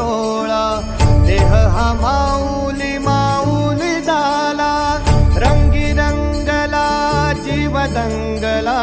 डोळा देह हा माऊली माऊली झाला. रंगी रंगला जीव दंगला